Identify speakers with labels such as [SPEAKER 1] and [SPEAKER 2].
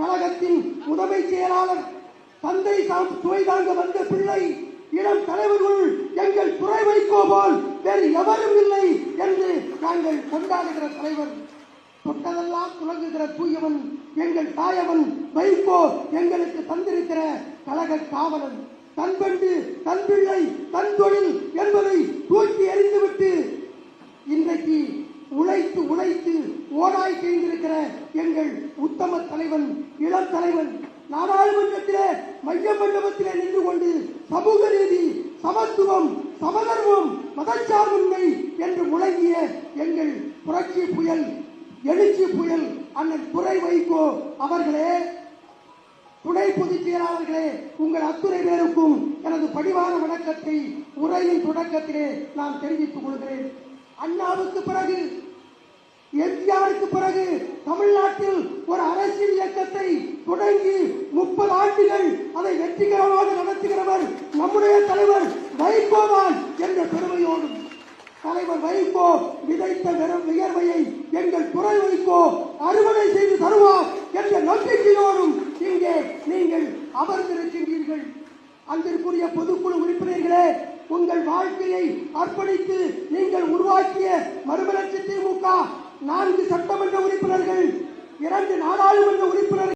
[SPEAKER 1] கழகத்தின் முதன்மை செயலாளர் தந்தை தாம் சுவை தாங்க வந்த பிள்ளை இளம் தலைவர்கள் எங்கள் துறை வைக்கோ போல் வேறு எவரும் இல்லை என்று நாங்கள் கொண்டாடுகிற தலைவர். தொட்டதெல்லாம் துலங்குகிற தூயவன் எங்கள் தாயவன் வைகோ எங்களுக்கு தந்திருக்கிற கழக காவலன். தன் பெண்டு தன் பிள்ளை தன் தொழில் என்பதை தூக்கி எறிந்துவிட்டு இன்றைக்கு உழைத்து உழைத்து ஓடாய் செய்திருக்கிற எங்கள் உத்தம தலைவன் இளம் தலைவன் நாடாளுமன்றத்திலே மைய மண்டபத்திலே நின்று கொண்டு சமூக நீதி சமத்துவம் சமதர்மம் மதச்சார்பின்மை என்று முழங்கிய எங்கள் புரட்சி புயல் எழுச்சி புயல் அண்ணன் துறை வைகோ அவர்களே துணை பொதுச் செயலாளர்களே உங்கள் அத்துறை பேருக்கும் எனது பணிவான வணக்கத்தை உரையின் தொடக்கத்திலே நான் தெரிவித்துக் கொள்கிறேன். அண்ணாவுக்கு பிறகு எம்ஜிஆருக்கு பிறகு தமிழ்நாட்டில் ஒரு அரசியல் இயக்கத்தை தொடங்கி முப்பது ஆண்டுகள் அதை வெற்றிகரமாக நடத்துகிறவர் நம்முடைய தலைவர் வைகோவான் என்ற பெருமையோடும். தலைவர் வைகோ விதைத்த வெறும் வியர்வையை எங்கள் துறை வைகோ அறுவடை செய்து தருவார் என்ற நம்பிக்கையோடும் இங்கே நீங்கள் அமர்ந்திருக்கின்றீர்கள். அன்பிற்குரிய பொதுக்குழு உறுப்பினர்களே உங்கள் வாழ்க்கையை அர்ப்பணித்து நீங்கள் உருவாக்கிய மறுமலர்ச்சி திமுக நான்கு சட்டமன்ற உறுப்பினர் இரண்டு நாடாளுமன்ற உறுப்பினர்